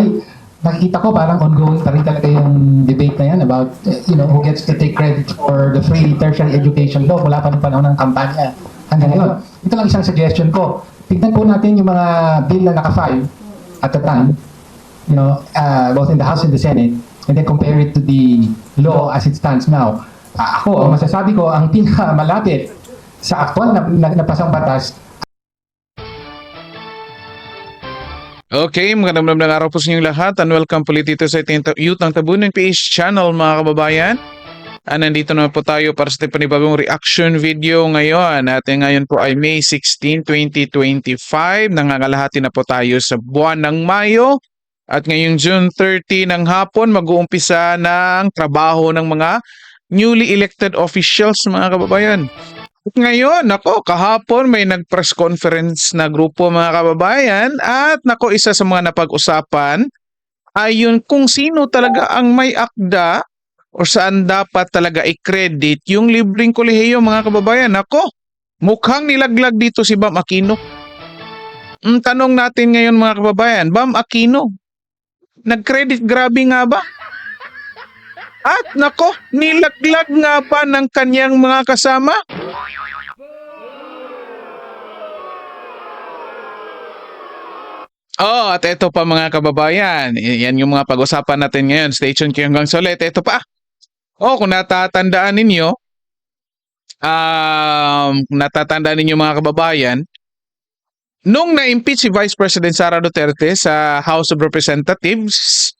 why nakikita ko parang ongoing pa rin talaga yung debate na yan about, you know, who gets to take credit for the free tertiary education law mula pa ng panahon ng kampanya hanggang ngayon. Ito lang isang suggestion ko. Tignan po natin yung mga bill na naka-file at the time, you know, uh, both in the House and the Senate, and then compare it to the law as it stands now. Ah, ako, ang masasabi ko, ang pinakamalapit sa aktual na, na, na pasang batas Okay, magandang magandang araw po sa inyong lahat and welcome po dito sa Youth ng Tabunan PH channel mga kababayan. Ah, nandito naman po tayo para sa panibagong reaction video ngayon. At ngayon po ay May 16, 2025. Nangangalahati na po tayo sa buwan ng Mayo. At ngayong June 30 ng hapon, mag-uumpisa ng trabaho ng mga newly elected officials mga kababayan. Ngayon, nako, kahapon may nag-press conference na grupo mga kababayan at nako, isa sa mga napag-usapan ay yun kung sino talaga ang may akda o saan dapat talaga i-credit yung libreng kolehiyo mga kababayan. Nako, mukhang nilaglag dito si Bam Aquino. Ang tanong natin ngayon mga kababayan, Bam Aquino, nag-credit grabe nga ba? At nako, nilaglag nga ba ng kanyang mga kasama? Oh, at ito pa mga kababayan. Yan yung mga pag-usapan natin ngayon. Stay tuned kayo hanggang sa ulit. Ito pa. Oh, kung natatandaan ninyo, um, natatandaan ninyo mga kababayan, nung na-impeach si Vice President Sara Duterte sa House of Representatives,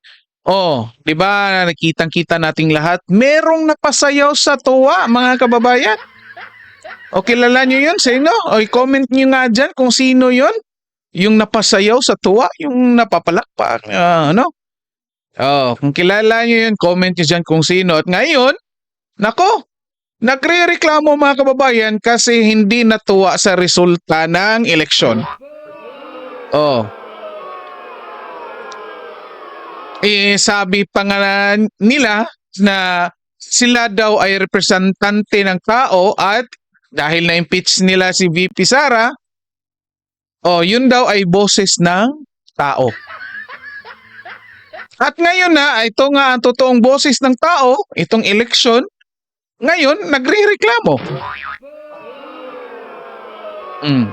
oh, di ba nakitang-kita nating lahat, merong napasayaw sa tuwa mga kababayan. O kilala nyo yun? Sino? O i-comment nyo nga dyan kung sino yun yung napasayaw sa tuwa, yung napapalakpak, ah, ano? Oh, kung kilala niyo yun, comment niyo dyan kung sino. At ngayon, nako, nagre-reklamo mga kababayan kasi hindi natuwa sa resulta ng eleksyon. Oh. Eh, sabi pa nga nila na sila daw ay representante ng tao at dahil na-impeach nila si VP Sara, Oh, yun daw ay boses ng tao. At ngayon na, ito nga ang totoong boses ng tao, itong eleksyon, ngayon, nagre-reklamo. Mm.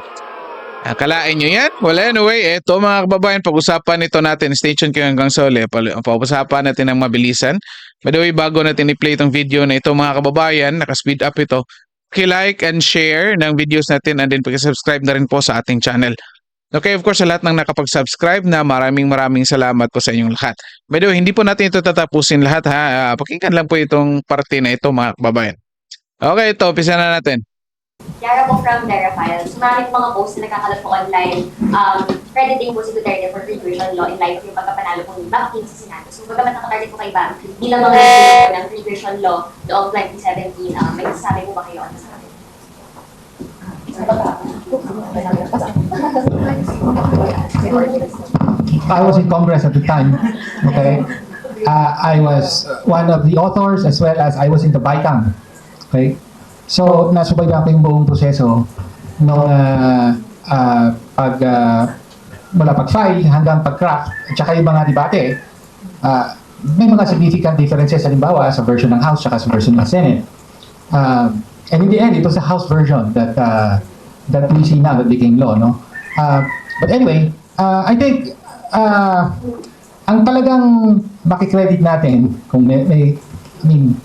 Akalain nyo yan? Well, anyway, eto mga kababayan, pag-usapan ito natin. Stay tuned kayo hanggang sa uli. Pag-usapan natin ng mabilisan. By the way, bago natin i-play itong video na ito mga kababayan, naka-speed up ito, like and share ng videos natin and then pag-subscribe na rin po sa ating channel. Okay, of course, sa lahat ng nakapag-subscribe na maraming maraming salamat po sa inyong lahat. By the way, hindi po natin ito tatapusin lahat ha. Ah, pakinggan lang po itong parte na ito mga kababayan. Okay, ito, umpisa na natin. Yara po from Dara Files. Maraming mga posts na nagkakalat po online. Um, crediting po si Duterte for free version law in light of yung pagkapanalo po ni Bam King sa Senado. So, bagamat nakatarget po kay Bam, bilang mga po ng free version law noong 2017, um, may sasabi po ba kayo ano sa akin? I was in Congress at the time. Okay, uh, I was one of the authors as well as I was in the BICAM. Okay, so nasubaybayan ko yung buong proseso nung uh, uh, pag uh, mula pag-file hanggang pag-craft at saka yung mga debate. Uh, may mga significant differences halimbawa sa version ng House at sa version ng Senate. Uh, and in the end, it was the House version that uh, that we see now that became law, no? Uh, but anyway, uh, I think uh, ang talagang makikredit natin kung may, may I mean,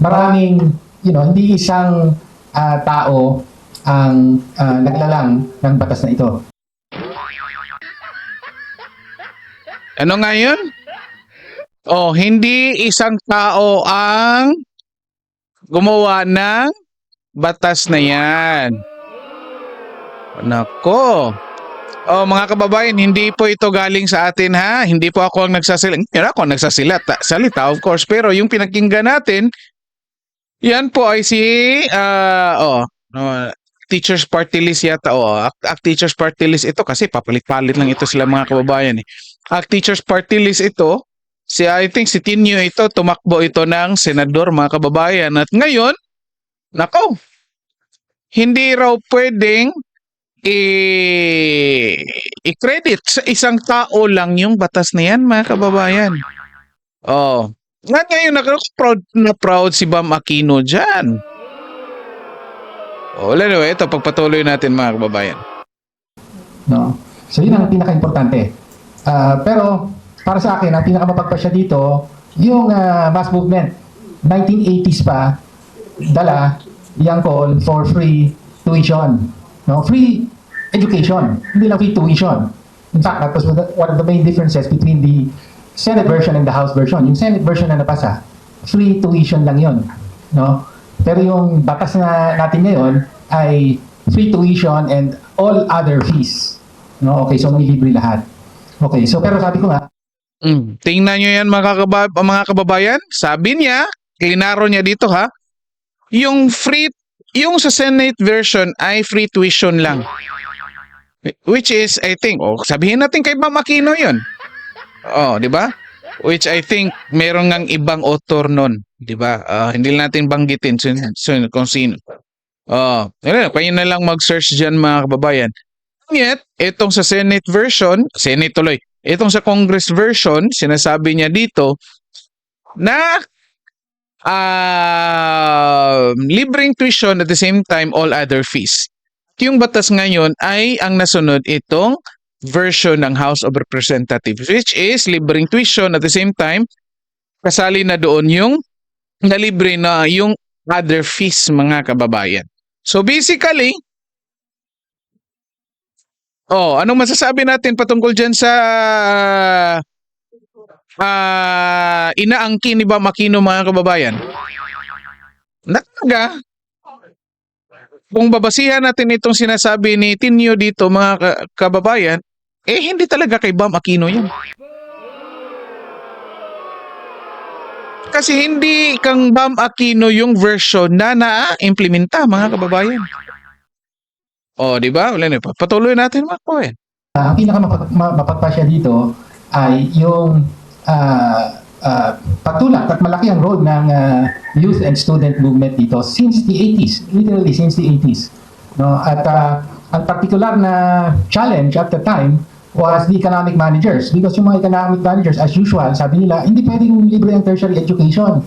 maraming, you know, hindi isang uh, tao ang uh, naglalang ng batas na ito. Ano nga yun? Oh, hindi isang tao ang gumawa ng batas na yan. Nako. Oh, mga kababayan, hindi po ito galing sa atin ha. Hindi po ako ang nagsasalita. Ako ang nagsasalita, salita of course. Pero yung pinakinggan natin, yan po ay si, ah, oh, oh, Teachers Party List yata. Oh, Act, Act Teachers Party List ito kasi papalit-palit lang ito sila mga kababayan. Eh. Act Teachers Party List ito, si I think si Tinyo ito, tumakbo ito ng senador mga kababayan. At ngayon, nako, hindi raw pwedeng i- i-credit sa isang tao lang yung batas na yan, mga kababayan. Oh. Nga ngayon, nakaka-proud na proud si Bam Aquino dyan. Oh, well, anyway, ito, pagpatuloy natin mga kababayan. No? So yun ang pinaka-importante. Ah, pero para sa akin, ang pinakamapagpasya dito, yung ah, mass movement. 1980s pa, dala yung call for free tuition. No? Free education. Hindi lang free tuition. In fact, that was one of the main differences between the Senate version and the House version. Yung Senate version na napasa, free tuition lang yon, no? Pero yung batas na natin ngayon ay free tuition and all other fees. No? Okay, so may libre lahat. Okay, so pero sabi ko nga, Mm. Tingnan nyo yan mga, kabab- mga kababayan. Sabi niya, klinaro niya dito ha, yung free, yung sa Senate version ay free tuition lang. Which is, I think, oh, sabihin natin kay Ma'am Aquino yun. Oh, di ba? Which I think meron ngang ibang author nun. Di ba? Ah, hindi natin banggitin sin, sin, kung sino. Oh, yun, kayo na lang mag-search dyan mga kababayan. Yet, itong sa Senate version, Senate tuloy, itong sa Congress version, sinasabi niya dito na ah libreng tuition at the same time all other fees. Yung batas ngayon ay ang nasunod itong version ng House of Representatives which is libreng tuition at the same time kasali na doon yung nalibre na yung other fees mga kababayan. So basically, Oh, anong masasabi natin patungkol dyan sa ah inaangkin ni Bam Aquino mga kababayan? Nakaga. Kung babasihan natin itong sinasabi ni Tinyo dito mga ka- kababayan, eh hindi talaga kay Bam Aquino yan. Kasi hindi kang Bam Aquino yung version na na-implementa mga kababayan. Oh, di ba? Wala na. Patuloy natin mga kababayan. Ah, ang pinakamapagpasya dito ay yung ah, ah, patulak at malaki ang role ng ah, youth and student movement dito since the 80s, literally since the 80s. No? At ah, ang particular na challenge at the time was the economic managers because yung mga economic managers as usual sabi nila hindi pwedeng libre ang tertiary education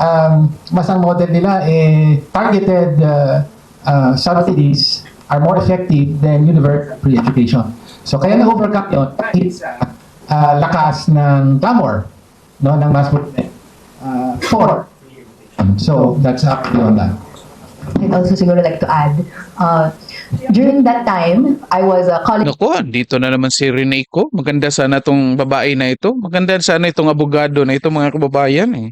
um, mas ang model nila eh targeted uh, uh, subsidies are more effective than universal free education. So kaya na-overcome yun sa uh, lakas ng clamor no, ng mass movement uh, for. So that's up on that. I'd also siguro like to add, uh, during that time, I was a college Naku, dito na naman si Reneco. Maganda sana itong babae na ito. Maganda sana itong abogado na ito mga kababayan eh.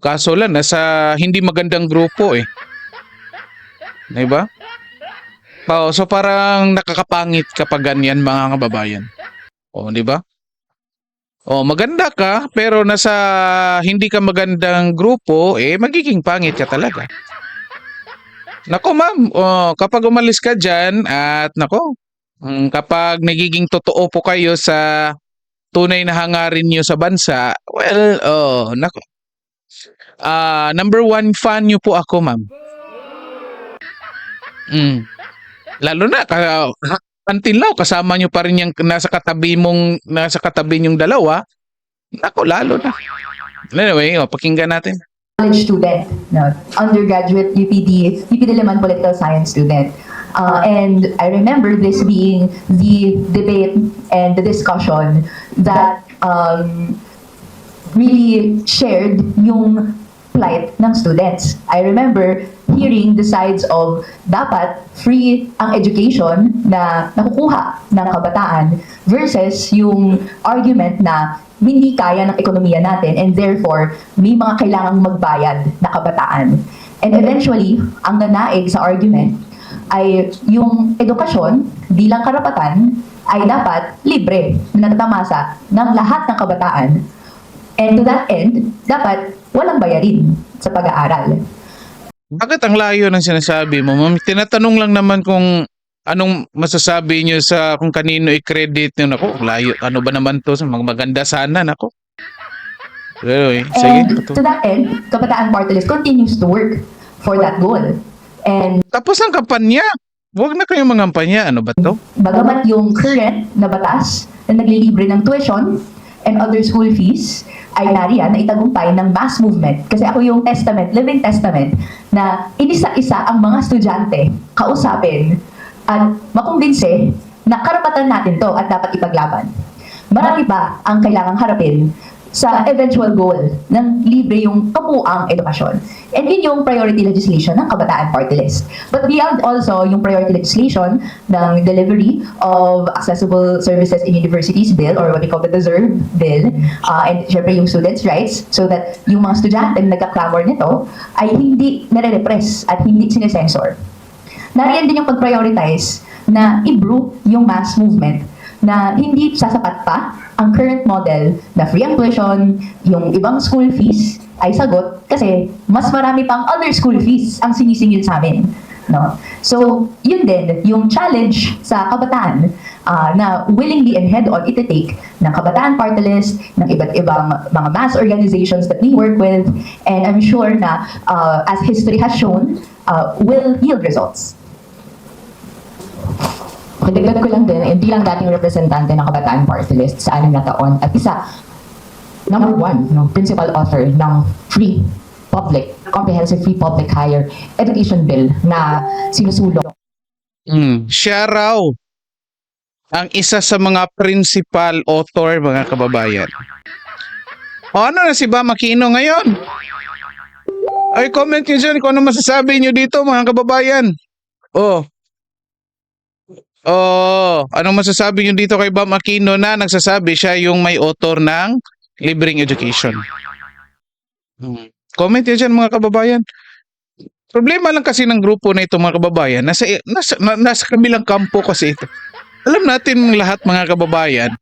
Kaso lang, nasa hindi magandang grupo eh. Diba? Oh, so parang nakakapangit kapag ganyan mga kababayan. Oh, di ba? Oh, maganda ka pero nasa hindi ka magandang grupo, eh magiging pangit ka talaga. Nako ma'am, oh, kapag umalis ka diyan at nako, mm, kapag nagiging totoo po kayo sa tunay na hangarin niyo sa bansa, well, oh, nako. Ah, number one fan niyo po ako, ma'am. Mm. Lalo na ka, until now, kasama nyo pa rin yung nasa katabi mong nasa katabi yung dalawa. Nako, lalo na. Anyway, oh, pakinggan natin. College student, no, undergraduate UPD, UP Diliman political science student. Uh, and I remember this being the debate and the discussion that um, really shared yung plight ng students. I remember hearing the sides of dapat free ang education na nakukuha ng kabataan versus yung argument na hindi kaya ng ekonomiya natin and therefore may mga kailangang magbayad na kabataan. And eventually, ang nanaig sa argument ay yung edukasyon bilang karapatan ay dapat libre na nagtamasa ng lahat ng kabataan. And to that end, dapat walang bayarin sa pag-aaral. Bakit ang layo ng sinasabi mo? Ma'am, tinatanong lang naman kung anong masasabi niyo sa kung kanino i-credit niyo. Nako, layo. Ano ba naman to? Mag maganda sana. Nako. Anyway, sige. And to that end, Kabataan Party List continues to work for that goal. And Tapos ang kampanya. Huwag na kayong mangampanya. Ano ba to? Bagamat yung current na batas na naglilibre ng tuition and other school fees ay nariyan na itagumpay ng mass movement. Kasi ako yung testament, living testament, na inisa-isa ang mga estudyante kausapin at makumbinse na karapatan natin to at dapat ipaglaban. Marami pa ang kailangang harapin sa eventual goal ng libre yung kabuang edukasyon. And yun yung priority legislation ng Kabataan Party List. But beyond also yung priority legislation ng delivery of accessible services in universities bill or what we call the deserve bill uh, and syempre yung students' rights so that yung mga estudyante na nagka-clamor nito ay hindi nare-repress at hindi sinesensor. Nariyan din yung pag-prioritize na i-brew yung mass movement na hindi sasapat pa ang current model na free ang tuition, yung ibang school fees ay sagot kasi mas marami pang other school fees ang sinisingil sa amin. No? So, yun din, yung challenge sa kabataan ah, na willingly and head-on iti-take ng kabataan party list, ng iba't ibang mga mass organizations that we work with, and I'm sure na ah, as history has shown, ah, will yield results. Kadagdag ko lang din, eh, bilang dating representante ng Kabataan Party List sa anim na taon at isa, number one, no, principal author ng free public, comprehensive free public higher education bill na sinusulong Hmm, siya raw ang isa sa mga principal author, mga kababayan. O ano na si Bam Aquino ngayon? Ay, comment nyo dyan kung ano masasabi nyo dito, mga kababayan. Oh. Oh, anong masasabi nyo dito kay Bam Aquino na nagsasabi siya yung may author ng libreng education? Hmm. Comment nyo dyan, mga kababayan. Problema lang kasi ng grupo na ito mga kababayan, nasa, nasa, na- nasa kabilang kampo kasi ito. Alam natin lahat mga kababayan,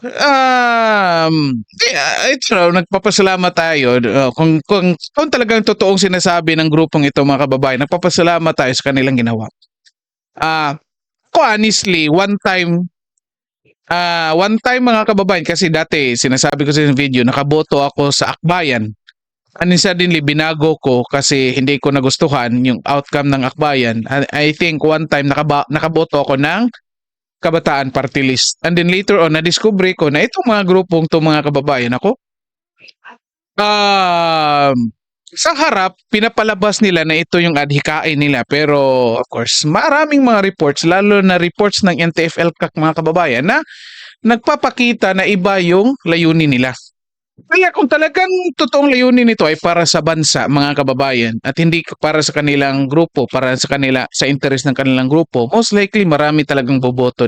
um, eh, ito raw, nagpapasalamat tayo. uh, kung, kung, kung talagang totoong sinasabi ng grupong ito mga kababayan, nagpapasalamat tayo sa kanilang ginawa. Ah, ako honestly, one time, ah, one time mga kababayan, kasi dati sinasabi ko sa video, nakaboto ako sa Akbayan unintentionally binago ko kasi hindi ko nagustuhan yung outcome ng akbayan. I, I think one time nakaba, nakaboto ako ng kabataan party list. And then later on, na-discover ko na itong mga grupong to mga kababayan ako, um, sa harap, pinapalabas nila na ito yung adhikain nila. Pero, of course, maraming mga reports, lalo na reports ng NTFL-CAC mga kababayan, na nagpapakita na iba yung layunin nila. Kaya kung talagang totoong layunin nito ay para sa bansa, mga kababayan, at hindi para sa kanilang grupo, para sa kanila, sa interes ng kanilang grupo, most likely marami talagang boboto,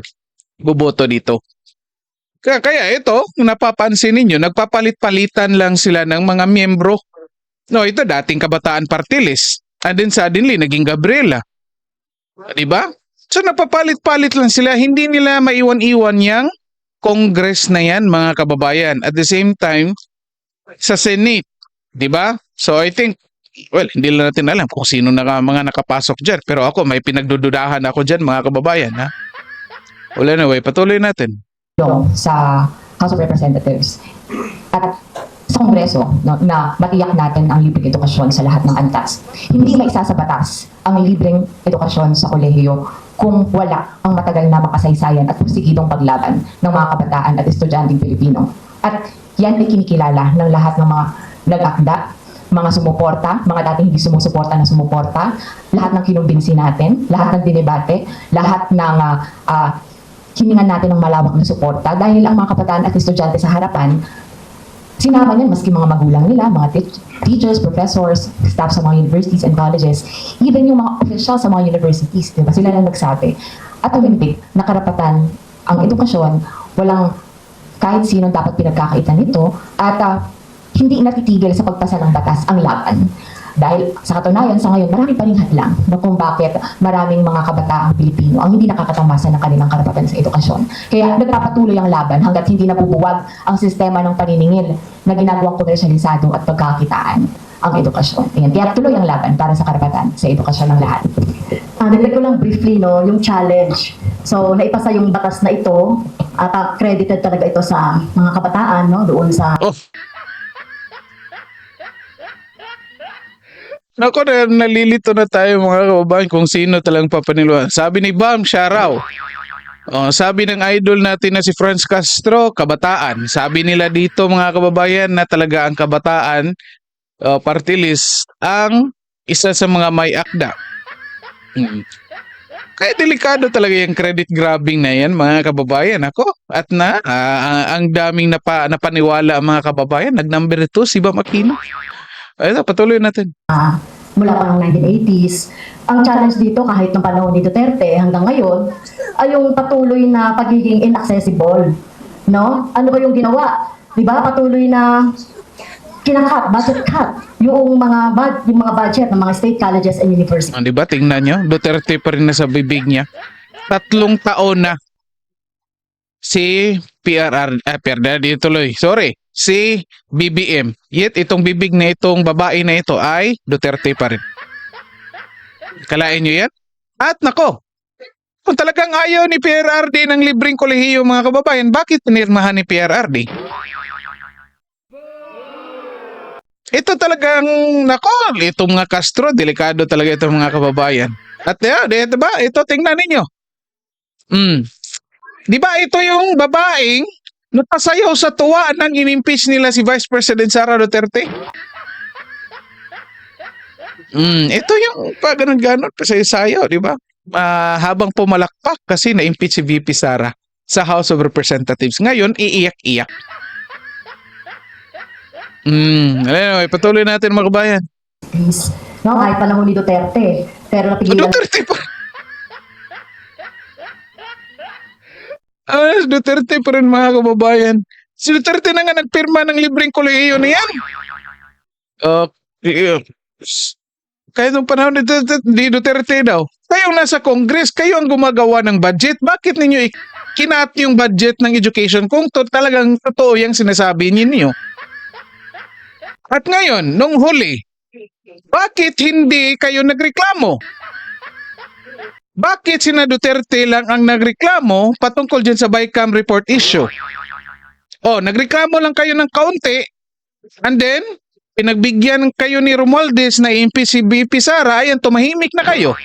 boboto dito. Kaya, kaya ito, napapansin ninyo, nagpapalit-palitan lang sila ng mga miyembro. No, ito dating kabataan party list. And then suddenly, naging Gabriela. Di ba? So napapalit-palit lang sila. Hindi nila maiwan-iwan yang Congress na yan, mga kababayan. At the same time, sa Senate. Di ba? So I think, well, hindi lang natin alam kung sino na mga nakapasok dyan. Pero ako, may pinagdududahan ako dyan, mga kababayan. Ha? Well, anyway, patuloy natin. sa House of Representatives at Kongreso no, na matiyak natin ang libreng edukasyon sa lahat ng antas. Hindi maisa sa batas ang libreng edukasyon sa kolehiyo kung wala ang matagal na makasaysayan at pusigidong paglaban ng mga kabataan at estudyanteng Pilipino. At yan ay kinikilala ng lahat ng mga nag-akda, mga sumuporta, mga dating hindi sumusuporta na sumuporta, lahat ng kinumbinsi natin, lahat ng dinebate, lahat ng ah, ah, hiningan natin ng malawak na suporta dahil ang mga kabataan at estudyante sa harapan, sinama niyan maski mga magulang nila, mga te- teachers, professors, staff sa mga universities and colleges, even yung mga officials sa mga universities, di ba? Sila lang nagsabi. At Olympic, na karapatan ang edukasyon, walang kahit sino dapat pinagkakaitan nito at ah, hindi natitigil sa pagpasa ng batas ang laban. Dahil sa katunayan, sa ngayon, marami pa rin hadlang na kung bakit maraming mga kabataang Pilipino ang hindi nakakatamasa ng kanilang karapatan sa edukasyon. Kaya nagpapatuloy ang laban hanggat hindi nabubuwag ang sistema ng paniningil na ginagawang komersyalisado at pagkakitaan ang edukasyon. Ayan. Kaya tuloy ang laban para sa karapatan sa edukasyon ng lahat. Ah, dagdag ko lang briefly, no, yung challenge. So, naipasa yung batas na ito at ah, credited talaga ito sa mga kabataan, no, doon sa Oh. Nako na nalilito na tayo mga kababayan kung sino talagang papaniluan. Sabi ni Bam siya raw. Oh, sabi ng idol natin na si Franz Castro, kabataan. Sabi nila dito mga kababayan na talaga ang kabataan uh, party list ang isa sa mga may akda. Hmm. Kaya delikado talaga yung credit grabbing na yan mga kababayan. Ako, at na, ah, ang daming napa, napaniwala mga kababayan. Nag-number 2 si Bam Aquino. Ay, patuloy natin. mula pa ng 1980s. Ang challenge dito kahit ng panahon ni Duterte hanggang ngayon ay yung patuloy na pagiging inaccessible. No? Ano ba yung ginawa? 'Di ba? Patuloy na kinakat, budget cut yung mga bud, yung mga budget ng mga state colleges and universities. Oh, di ba? Tingnan nyo. Duterte pa rin nasa bibig niya. Tatlong taon na si PRR, ah, PRR, di tuloy. Sorry. Si BBM. Yet itong bibig na itong babae na ito ay Duterte pa rin. Kalain nyo yan? At nako, kung talagang ayaw ni PRRD ng libreng kolehiyo mga kababayan, bakit pinirmahan ni PRRD? Ito talagang, nako, itong mga Castro, delikado talaga itong mga kababayan. At yan, di ba? Ito, tingnan ninyo. Mm. Di ba ito yung babaeng napasayaw sa tuwa nang inimpeach nila si Vice President Sara Duterte? Mm, ito yung pa ganun-ganun, pasayaw, di ba? Ah, habang pumalakpak kasi na-impeach si VP Sara sa House of Representatives. Ngayon, iiyak-iyak. Mm, anyway, patuloy natin mga kabayan. No? Kahit panahon ni Duterte. Pero napigilan Duterte pa. Ah, Duterte pa rin mga kababayan. Si Duterte na nga nagpirma ng libreng kolehiyo na yan. Uh, kahit nung panahon ni Duterte, ni Duterte daw, kayong nasa Congress, kayo ang gumagawa ng budget. Bakit ninyo kinat yung budget ng education kung to, talagang totoo yung sinasabi ninyo? At ngayon, nung huli, bakit hindi kayo nagreklamo? Bakit sina Duterte lang ang nagreklamo patungkol dyan sa BICAM report issue? Oh, nagreklamo lang kayo ng kaunti and then pinagbigyan kayo ni Romualdez na impi si BP Sara, ayan, tumahimik na kayo.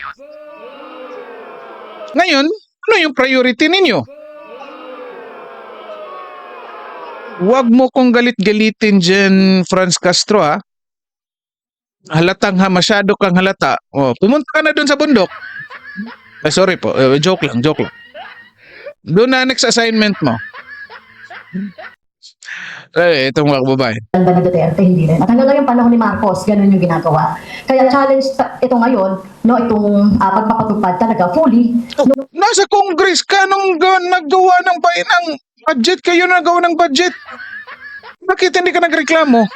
Ngayon, ano yung priority ninyo? Huwag mo kong galit-galitin dyan, Franz Castro, ha? Halatang ha, masyado kang halata. Oh, pumunta ka na dun sa bundok. Ay, sorry po. Eh, joke lang, joke lang. Doon na next assignment mo. Eh, itong mga kababayan. Ganda ni Duterte, hindi rin. At hanggang ngayon, panahon ni Marcos, ganun yung ginagawa. Kaya challenge ito ngayon, no, itong uh, pagpapatupad talaga fully. Nasa Congress ka nung ga- naggawa ng, ng budget. Kayo nagawa ng budget. Bakit hindi ka nagreklamo?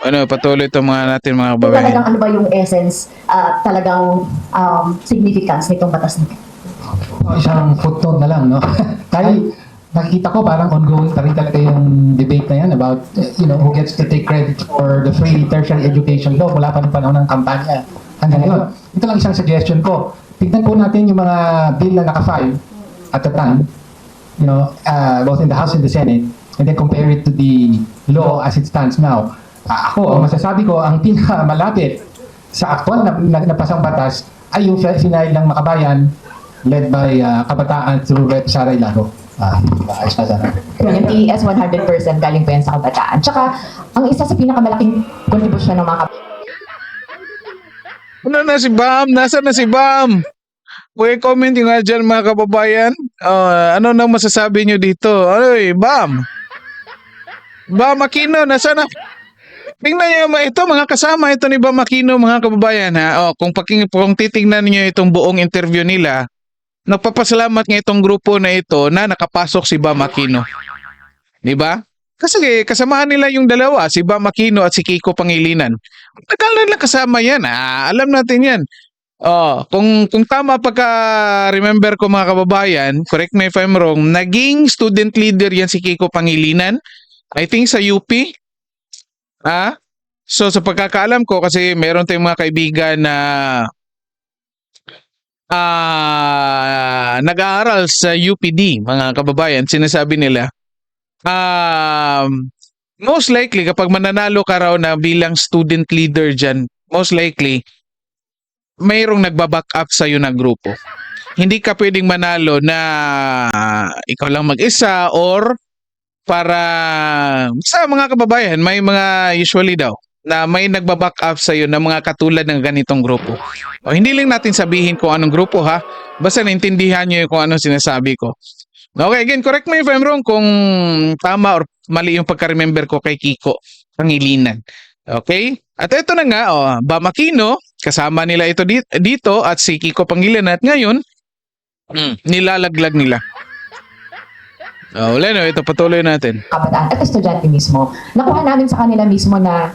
Ano, patuloy itong mga natin mga kababayan. talagang ano ba yung essence, ah, talagang um, significance nitong batas na. Oh, isang footnote na lang, no? Dahil nakikita ko parang ongoing pa rin talaga yung debate na yan about, you know, who gets to take credit for the free tertiary education law mula pa ng panahon ng kampanya hanggang ngayon. Ito lang isang suggestion ko. Tignan po natin yung mga bill na naka-file at the time, you know, uh, both in the House and the Senate, and then compare it to the law as it stands now. Ah, ako, ang masasabi ko, ang pinakamalapit sa aktual na, na napasang batas ay yung final ng makabayan led by uh, kabataan through Rep. Sara Ilaro. Ah, ayos na sana. Yung TES 100% galing pa yan sa kabataan. Tsaka, ang isa sa pinakamalaking kontribusyon ng mga kab- Ano na si Bam? Nasaan na si Bam? Pwede comment yung nga dyan mga kababayan. Ah, ano nang masasabi nyo dito? Eh, Bam? Bam Aquino, nasaan na? Tingnan ma- ito, mga kasama ito ni Bam Aquino, mga kababayan. Ha? Oh, kung, paking, kung titingnan niyo itong buong interview nila, nagpapasalamat nga itong grupo na ito na nakapasok si Bam Aquino. Di ba? Kasi kasamahan nila yung dalawa, si Bam Aquino at si Kiko Pangilinan. Tagal na lang kasama yan. Ah, alam natin yan. Oh, kung kung tama pagka remember ko mga kababayan, correct me if I'm wrong, naging student leader yan si Kiko Pangilinan. I think sa UP. Ah? So sa pagkakaalam ko kasi meron tayong mga kaibigan na ah nag-aaral sa UPD, mga kababayan, sinasabi nila um most likely kapag mananalo ka raw na bilang student leader dyan, most likely mayroong nagbaback up sa na grupo. Hindi ka pwedeng manalo na ikaw lang mag-isa or para sa mga kababayan, may mga usually daw na may nagbaback up sa iyo na mga katulad ng ganitong grupo. O, hindi lang natin sabihin kung anong grupo ha. Basta naintindihan niyo kung anong sinasabi ko. Okay, again, correct me if I'm wrong kung tama or mali yung pagka-remember ko kay Kiko Pangilinan. Okay? At ito na nga, oh, Bamakino, kasama nila ito di- dito at si Kiko Pangilinan at ngayon, mm, nilalaglag nila. Oh, wala no, ito patuloy natin. kabataan at estudyante mismo. Nakuha namin sa kanila mismo na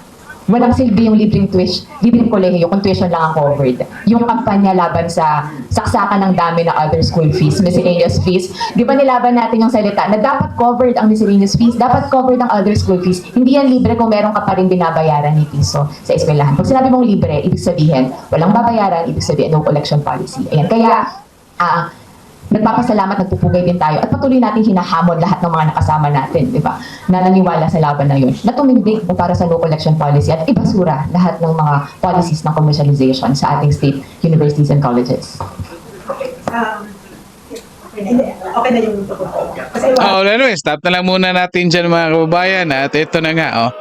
walang silbi yung libreng tuition, libreng kolehiyo kung tuition lang ang covered. Yung kampanya laban sa saksakan ng dami ng other school fees, miscellaneous fees. Di ba nilaban natin yung salita na dapat covered ang miscellaneous fees, dapat covered ang other school fees. Hindi yan libre kung meron ka pa rin binabayaran ni piso sa eskwelahan. Pag sinabi mong libre, ibig sabihin, walang babayaran, ibig sabihin no collection policy. Ayan, kaya ah nagpapasalamat, nagpupugay din tayo at patuloy natin hinahamon lahat ng mga nakasama natin, di ba? Na naniwala sa laban na yun. Na tumindig po para sa no collection policy at ibasura lahat ng mga policies ng commercialization sa ating state universities and colleges. Um, okay na, okay na yung ko. Kasi Oh, well, anyway, stop na lang muna natin dyan mga kababayan at ito na nga, oh.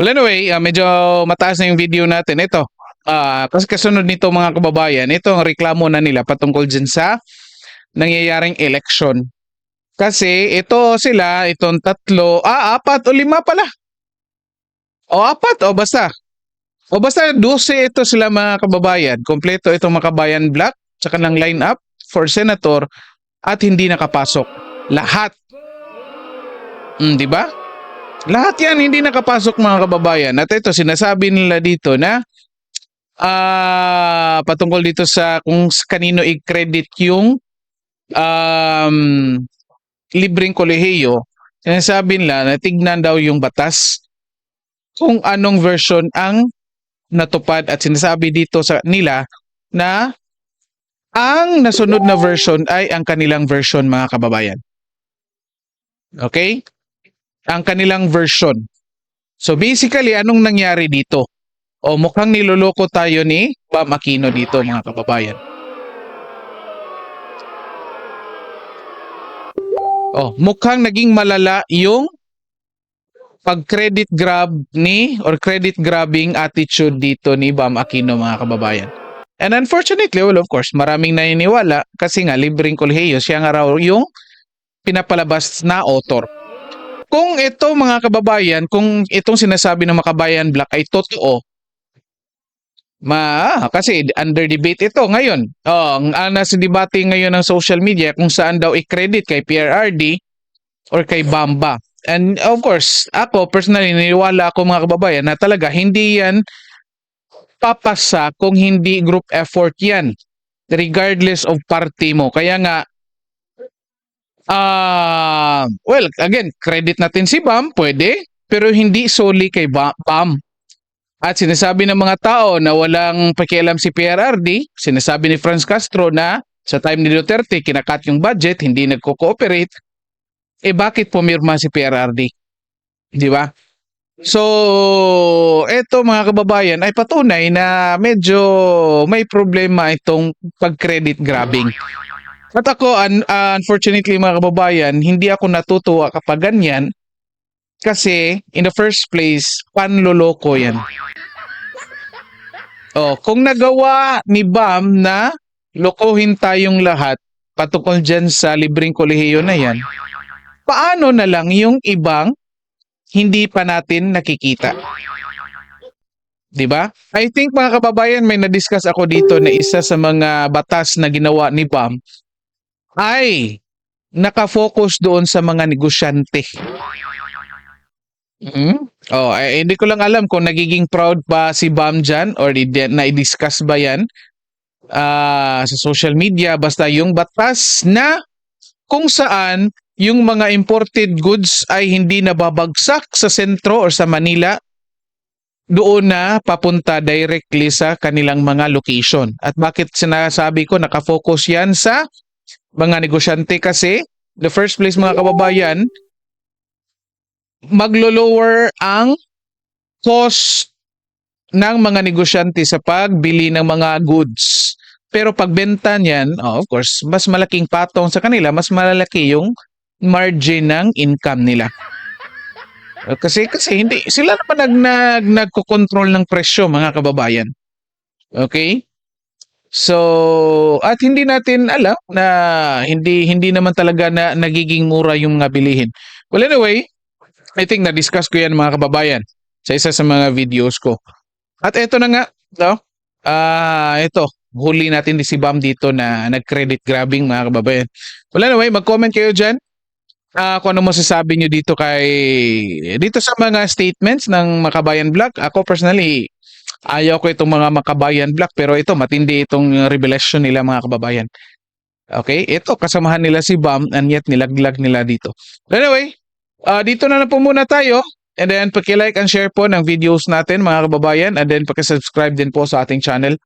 Well, anyway, ah, medyo mataas na yung video natin. Ito, ah, kasi kasunod nito mga kababayan, ito ang reklamo na nila patungkol dyan sa nangyayaring election. Kasi ito sila, itong tatlo, ah, apat o lima pala. O apat, o basta. O basta 12 ito sila mga kababayan. Kompleto itong makabayan black, tsaka ng line up for senator at hindi nakapasok. Lahat. Mm, di ba? Lahat yan hindi nakapasok mga kababayan. At ito, sinasabi nila dito na ah patungkol dito sa kung kanino i-credit yung um, libreng kolehiyo. Sinasabi nila na tignan daw yung batas kung anong version ang natupad at sinasabi dito sa nila na ang nasunod na version ay ang kanilang version mga kababayan. Okay? Ang kanilang version. So basically, anong nangyari dito? O mukhang niloloko tayo ni Bam Aquino dito mga kababayan. Oh, mukhang naging malala yung pag-credit grab ni or credit grabbing attitude dito ni Bam Aquino mga kababayan. And unfortunately, well of course, maraming naniniwala kasi nga libreng kolehiyo siya nga raw yung pinapalabas na author. Kung ito mga kababayan, kung itong sinasabi ng makabayan black ay totoo, ma kasi under debate ito ngayon. Oh, ang nasa debate ngayon ng social media kung saan daw i-credit kay PRRD or kay Bamba. And of course, ako personally niniwala ako mga kababayan na talaga hindi yan papasa kung hindi group effort yan regardless of party mo. Kaya nga ah well, again, credit natin si Bam, pwede, pero hindi solely kay Ba- Bam. At sinasabi ng mga tao na walang pakialam si PRRD, sinasabi ni Franz Castro na sa time ni Duterte, kinakat yung budget, hindi nagko-cooperate, eh bakit pumirma si PRRD? Di ba? So, eto mga kababayan ay patunay na medyo may problema itong pag-credit grabbing. At ako, un- unfortunately mga kababayan, hindi ako natutuwa kapag ganyan kasi in the first place, panloloko yan. Oh, kung nagawa ni Bam na lokohin tayong lahat patungkol dyan sa libreng kolehiyo na yan, paano na lang yung ibang hindi pa natin nakikita? 'Di ba? I think mga kababayan may na-discuss ako dito na isa sa mga batas na ginawa ni BAM ay nakafocus doon sa mga negosyante. Mm? Oh, eh, hindi ko lang alam kung nagiging proud ba si Bam dyan or na-discuss ba yan ah, sa social media. Basta yung batas na kung saan yung mga imported goods ay hindi nababagsak sa sentro or sa Manila doon na papunta directly sa kanilang mga location. At bakit sinasabi ko nakafocus yan sa mga negosyante kasi the first place mga kababayan, maglo-lower ang cost ng mga negosyante sa pagbili ng mga goods. Pero pagbenta niyan, oh, of course, mas malaking patong sa kanila, mas malaki yung margin ng income nila. Uh, Kasi kasi hindi sila naman nag, nag nagko-control ng presyo mga kababayan. Okay? So, at hindi natin alam na hindi hindi naman talaga na nagiging mura yung mga bilihin. Well anyway, I think na-discuss ko yan mga kababayan sa isa sa mga videos ko. At eto na nga, no? Ah, ito, huli natin si Bam dito na nag-credit grabbing mga kababayan. Well anyway, mag-comment kayo diyan. Ah, kung ano masasabi nyo dito kay dito sa mga statements ng Makabayan Vlog. Ako personally, ayaw ko itong mga Makabayan Vlog pero ito matindi itong revelation nila mga kababayan. Okay, ito kasamahan nila si Bam and yet nilaglag nila dito. Anyway, ah, dito na na po muna tayo. And then, paki-like and share po ng videos natin mga kababayan. And then, paki-subscribe din po sa ating channel.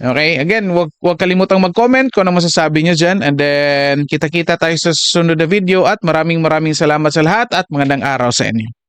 Okay, again, wag, wag kalimutang mag-comment kung ano masasabi nyo dyan. And then, kita-kita tayo sa susunod na video at maraming maraming salamat sa lahat at magandang araw sa inyo.